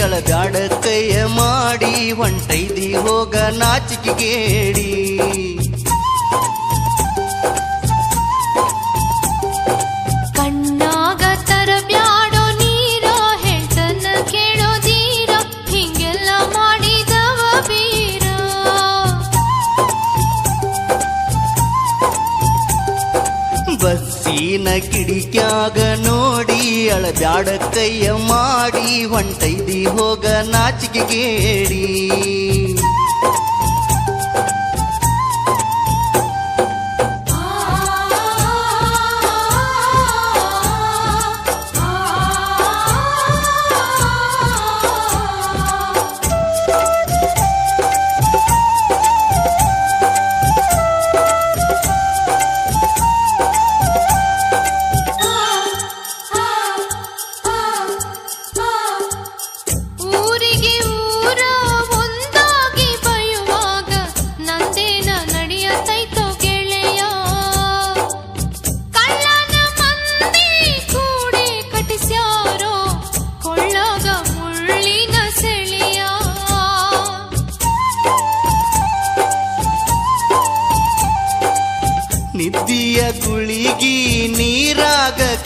ಅಳಬ್ಯಾಡ ಕೈಯ ಮಾಡಿ ಹೊಂಟೈದಿ ಹೋಗ ನಾಚಿಕೆಗೇಡಿ. ಕಣ್ಣಾಗ ತರಬ್ಯಾಡೋ ನೀರ ಹೇಳ್ತನ ಕೇಳೋದೀರ ಹಿಂಗೆಲ್ಲ ಮಾಡಿದವ ಬೀರ. ಬಸ್ಸಿನ ಕಿಡಿಕ್ಯಾಗ ನೋಡಿ ಅಳಬ್ಯಾಡ ಕೈಯ ಮಾಡಿ ಹೊಂಟೈದಿ ಹೋಗ ನಾಚಿಕೆಗೇಡಿ.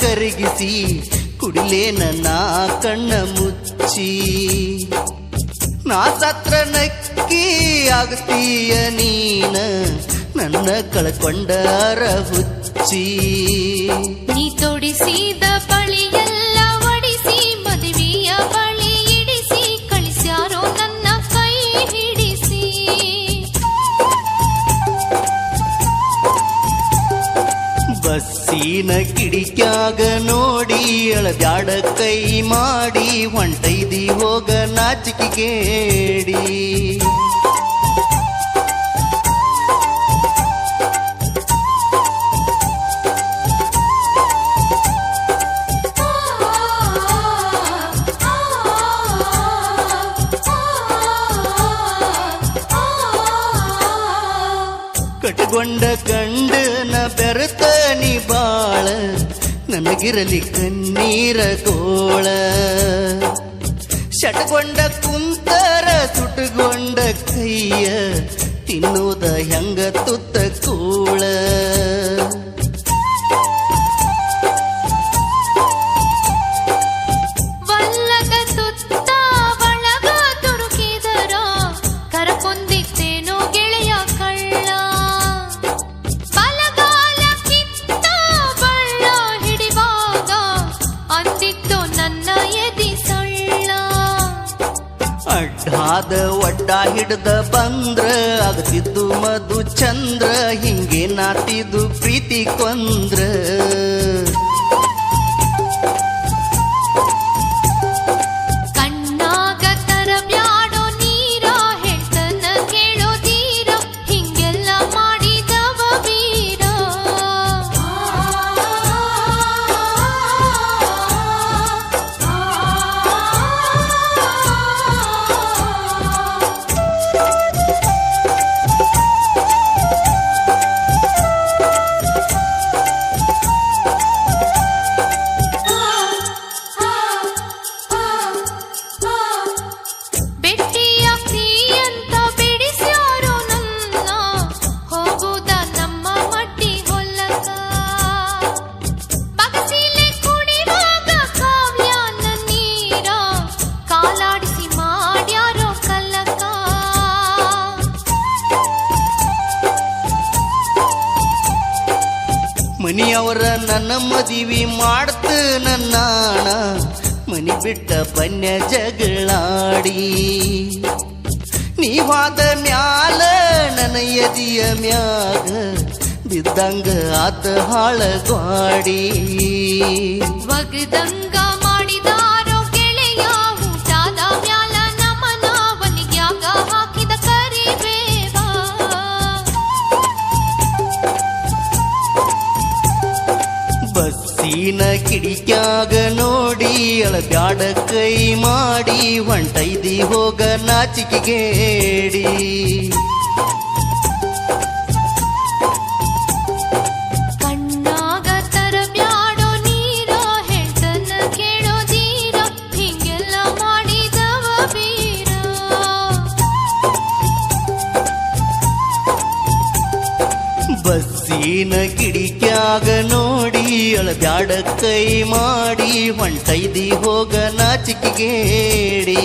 ಕರಗಿಸಿ ಕುಡಿಲೇನ ನನ್ನ ಕಣ್ಣ ಮುಚ್ಚಿ. ನಾ ಸತ್ರ ನಕ್ಕಿ ಆಗ್ತೀಯ ನೀನ ನನ್ನ ಕಳ್ಕೊಂಡರ ಹುಚ್ಚಿ. ನೀ ತೊಡಿಸಿದ ಎಲ್ಲ ಒಡಿಸಿ ಮದುವೆಯ ಬಳಿ ಇಡಿಸಿ ಕಳಿಸ್ಯಾರೋ ನನ್ನ ಕೈ ಹಿಡಿಸಿ. ಬಸ್ಸಿನ ಕಿಡಿಕ್ಯಾಗ ನೋಡಿ ಅಳಬ್ಯಾಡ ಕೈ ಮಾಡಿ ಹೊಂಟೈದಿ ಹೋಗ ನಾಚಿಕೆಗೇಡಿ ಕಟ್ಕೊಂಡ ಗಂಡನ ಬೆರತ ನೀ ಬಾಳ ನನಗಿರಲಿ ಕಣ್ಣೀರ ಗೋಳ. ಶಟಗೊಂಡ ಕುಂತರ ಸುಟಗೊಂಡ ಕೈಯ ತಿನ್ನೋದ ಹೆಂಗ ತುತ್ತ ಕೂಳ. ಅಡ್ಡಾದ ಒಡ್ಡ ಹಿಡ್ದ ಬಂದ್ರ ಆಗ್ತಿದ್ದು ಮಧು ಚಂದ್ರ ಹಿಂಗೆ ನಾಟಿದು ಪ್ರೀತಿ ಕೊಂದ್ರ. ಮನಿಯವರ ನನ್ನ ಮದಿವಿ ಮಾಡ್ತ ನನ್ನಾಣ ಮನಿ ಬಿಟ್ಟ ಬನ್ಯ ಜಗಳಾಡಿ ನೀವಾದ ಮ್ಯಾಲ ನನ್ನ ಎದಿಯ ಮ್ಯಾಗ ಬಿದ್ದಂಗ ಆತ ಹಾಳಗ್ವಾಡಿ ವಗದಂಗ ಬಸ್ಸಿನ ಕಿಡಿಕ್ಯಾಗ ನೋಡಿ ಅಳದಾಡ ಕೈ ಮಾಡಿ ಹೊಂಟೈದಿ ಹೋಗ ನಾಚಿಕೆಗೇಡಿ ಬಸ್ಸಿನ ಕಿಡಿಕ್ಯಾಗ ನೋಡಿ ಅಳಬ್ಯಾಡ ಕೈ ಮಾಡಿ ಹೊಂಟೈದಿ ಹೋಗ ನಾಚಿಕೆಗೇಡಿ